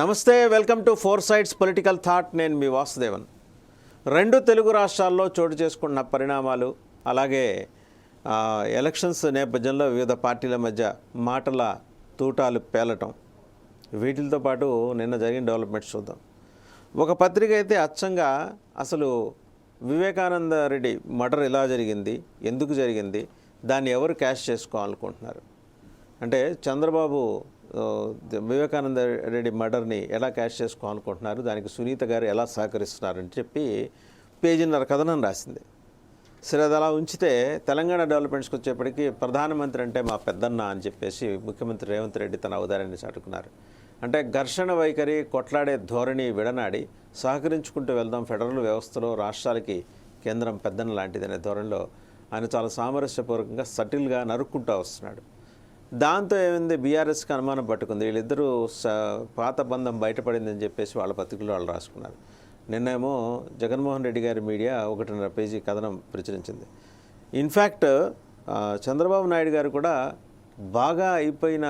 నమస్తే welcome to four sides political thought. నేను మీ వాసుదేవన్. రెండు తెలుగు రాష్ట్రాల్లో చోటు చేసుకున్న పరిణామాలు అలాగే ఎలక్షన్స్ నేపథ్యంలో వివిధ పార్టీల మధ్య మాటల తూటాలు పేలటం. వీటితో పాటు నిన్న జరిగిన డెవలప్మెంట్స్ చూద్దాం. ఒక పత్రిక అయితే అచ్చంగా అసలు వివేకానంద రెడ్డి మర్డర్ ఎలా జరిగింది ఎందుకు జరిగింది దాన్ని ఎవరు క్యాష్ చేసుకోవాలనుకుంటున్నారు? అంటే చంద్రబాబు వివేకానంద రెడ్డి మర్డర్ని ఎలా క్యాష్ చేసుకోవాలనుకుంటున్నారు దానికి సునీత గారు ఎలా సహకరిస్తున్నారని చెప్పి పేజీన్నర కథనం రాసింది. సరే అది అలా ఉంచితే తెలంగాణ డెవలప్మెంట్స్కి వచ్చేప్పటికీ ప్రధానమంత్రి అంటే మా పెద్దన్న అని చెప్పేసి ముఖ్యమంత్రి రేవంత్ రెడ్డి తన అవతారాన్ని చాటుకున్నారు. అంటే ఘర్షణ వైఖరి కొట్లాడే ధోరణి విడనాడి సహకరించుకుంటూ వెళ్దాం ఫెడరల్ వ్యవస్థలో రాష్ట్రాలకి కేంద్రం పెద్దన్న లాంటిదనే ధోరణిలో ఆయన చాలా సామరస్యపూర్వకంగా సటిల్గా నరుక్కుంటూ వస్తున్నాడు. దాంతో ఏమైంది? బీఆర్ఎస్కి అనుమానం పట్టుకుంది. వీళ్ళిద్దరూ స- పాత బంధం బయటపడిందని చెప్పేసి వాళ్ళ పత్రికలు వాళ్ళు రాసుకున్నారు. నిన్నేమో జగన్మోహన్ రెడ్డి గారి మీడియా ఒకటిన్నర పేజీ కథనం ప్రచురించింది. ఇన్ఫ్యాక్ట్ చంద్రబాబు నాయుడు గారు కూడా బాగా అయిపోయిన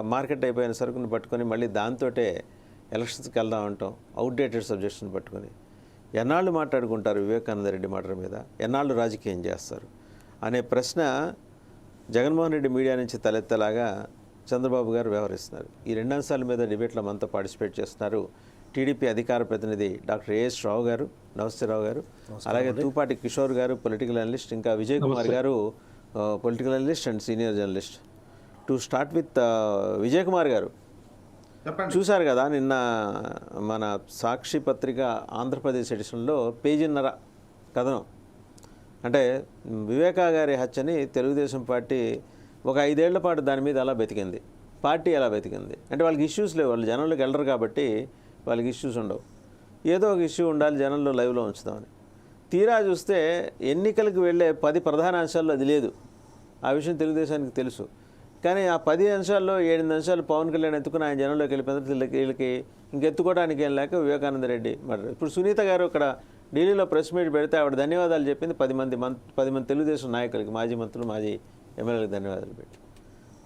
మార్కెట్ అయిపోయిన సరుకుని పట్టుకొని మళ్ళీ దాంతోటే ఎలక్షన్స్కి వెళ్దాం అంటాం. అవుట్డేటెడ్ సబ్జెక్ట్స్ని పట్టుకొని. ఎన్నాళ్ళు మాట్లాడుకుంటారు వివేకానంద రెడ్డి మాట మీద? ఎన్నాళ్ళు రాజకీయం చేస్తారు? అనే ప్రశ్న జగన్మోహన్ రెడ్డి మీడియా నుంచి తలెత్తలాగా చంద్రబాబు గారు వ్యవహరిస్తున్నారు. ఈ రెండు అంశాల మీద డిబేట్లో మనతో పార్టిసిపేట్ చేస్తున్నారు టీడీపీ అధికార ప్రతినిధి డాక్టర్ ఏఎస్ రావు గారు. నమస్తే రావు గారు. అలాగే తూపాటి కిషోర్ గారు పొలిటికల్ అనలిస్ట్. ఇంకా విజయ్ కుమార్ గారు political analyst and senior journalist. To start with Vijay Kumar గారు. చెప్పండి. చూశారు కదా నిన్న మన సాక్షి పత్రిక ఆంధ్రప్రదేశ్ ఎడిషన్లో పేజీన్నర కథనం. అంటే వివేకా గారి హత్యని తెలుగుదేశం పార్టీ ఒక ఐదేళ్ళ పాటు దాని మీద అలా బతికింది. పార్టీ ఎలా బతికింది. అంటే వాళ్ళకి ఇష్యూస్ లేవు. వాళ్ళు జనంలోకి వెళ్ళరు కాబట్టి వాళ్ళకి ఇష్యూస్ ఉండవు. ఏదో ఒక ఇష్యూ ఉండాలి జనంలో లైవ్లో ఉంచుదామని. తీరా చూస్తే ఎన్నికలకు వెళ్ళే పది ప్రధాన అంశాల్లో అది లేదు. ఆ విషయం తెలుగుదేశానికి తెలుసు. కానీ ఆ పది అంశాల్లో ఏడెనిమిది అంశాలు పవన్ కళ్యాణ్ ఎత్తుకుని ఆయన జనంలోకి వెళ్ళిపోయిన వీళ్ళకి వీళ్ళకి ఇంకెత్తుకోవడానికి ఏం లేక వివేకానంద రెడ్డి మరి ఇప్పుడు సునీత గారు ఇక్కడ ఢిల్లీలో ప్రెస్ మీట్ పెడితే ఆవిడ ధన్యవాదాలు చెప్పింది. పది మంది మంత్ పది మంది తెలుగుదేశం నాయకులకి మాజీ మంత్రులు మాజీ ఎమ్మెల్యేలకు ధన్యవాదాలు పెట్టి.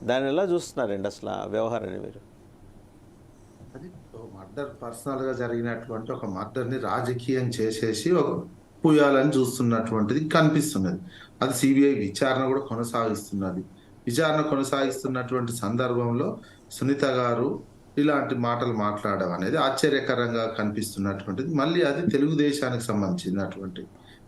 దాని ఎలా చూస్తున్నారండి అసలు ఆ వ్యవహారాన్ని మీరు? అది మర్డర్ పర్సనల్గా జరిగినటువంటి ఒక మర్డర్ని రాజకీయం చేసేసి ఒక పూయాలని చూస్తున్నటువంటిది కనిపిస్తున్నది. అది సిబిఐ విచారణ కూడా కొనసాగిస్తున్నది. విచారణ కొనసాగిస్తున్నటువంటి సందర్భంలో సునీత గారు ఇలాంటి మాటలు మాట్లాడడం అనేది ఆశ్చర్యకరంగా కనిపిస్తున్నటువంటిది. మళ్ళీ అది తెలుగుదేశానికి సంబంధించినటువంటి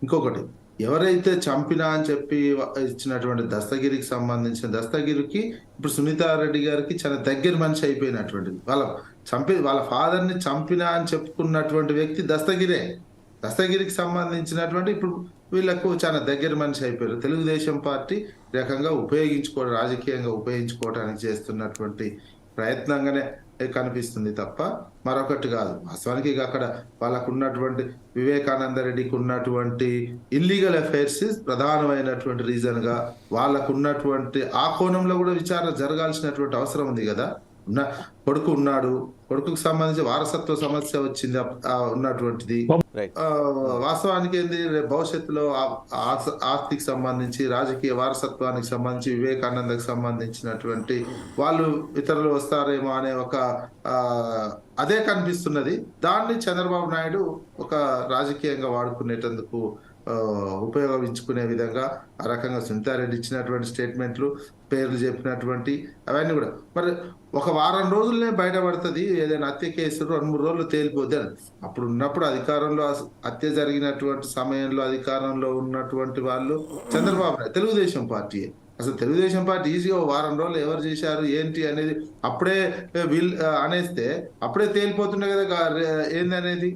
ఇంకొకటి ఎవరైతే చంపినా అని చెప్పి ఇచ్చినటువంటి దస్తగిరికి సంబంధించిన దస్తగిరికి ఇప్పుడు సునీతారెడ్డి గారికి చాలా దగ్గర మనిషి అయిపోయినటువంటిది. వాళ్ళ చంపి వాళ్ళ ఫాదర్ని చంపినా అని చెప్పుకున్నటువంటి వ్యక్తి దస్తగిరే. దస్తగిరికి సంబంధించినటువంటి ఇప్పుడు వీళ్ళకు చాలా దగ్గర మనిషి అయిపోయారు. తెలుగుదేశం పార్టీ రకంగా ఉపయోగించుకో రాజకీయంగా ఉపయోగించుకోవడానికి చేస్తున్నటువంటి ప్రయత్నంగానే కనిపిస్తుంది తప్ప మరొకటి కాదు. వాస్తవానికి అక్కడ వాళ్ళకు ఉన్నటువంటి వివేకానంద రెడ్డికి ఉన్నటువంటి ఇల్లీగల్ అఫైర్స్ ప్రధానమైనటువంటి రీజన్గా వాళ్ళకు ఉన్నటువంటి ఆ కోణంలో కూడా విచారణ జరగాల్సినటువంటి అవసరం ఉంది కదా. ఉన్న కొడుకు ఉన్నాడు. కొడుకుకు సంబంధించి వారసత్వ సమస్య వచ్చింది ఉన్నటువంటిది. వాస్తవానికి ఏంది? భవిష్యత్తులో ఆస్తికి సంబంధించి రాజకీయ వారసత్వానికి సంబంధించి వివేకానందకి సంబంధించినటువంటి వాళ్ళు ఇతరులు వస్తారేమో అనే ఒక అదే కనిపిస్తున్నది. దాన్ని చంద్రబాబు నాయుడు ఒక రాజకీయంగా వాడుకునేటందుకు ఉపయోగించుకునే విధంగా ఆ రకంగా సునీతారెడ్డి ఇచ్చినటువంటి స్టేట్మెంట్లు పేర్లు చెప్పినటువంటి అవన్నీ కూడా. మరి ఒక వారం రోజులనే బయటపడుతుంది ఏదైనా హత్య కేసు రెండు మూడు రోజులు తేలిపోద్ది అని. అప్పుడు ఉన్నప్పుడు అధికారంలో హత్య జరిగినటువంటి సమయంలో అధికారంలో ఉన్నటువంటి వాళ్ళు చంద్రబాబు తెలుగుదేశం పార్టీ. అసలు తెలుగుదేశం పార్టీ ఈజీగా వారం రోజులు ఎవరు చేశారు ఏంటి అనేది అప్పుడే వీల్ అనేస్తే అప్పుడే తేలిపోతుండే కదా గా- ఏంది అనేది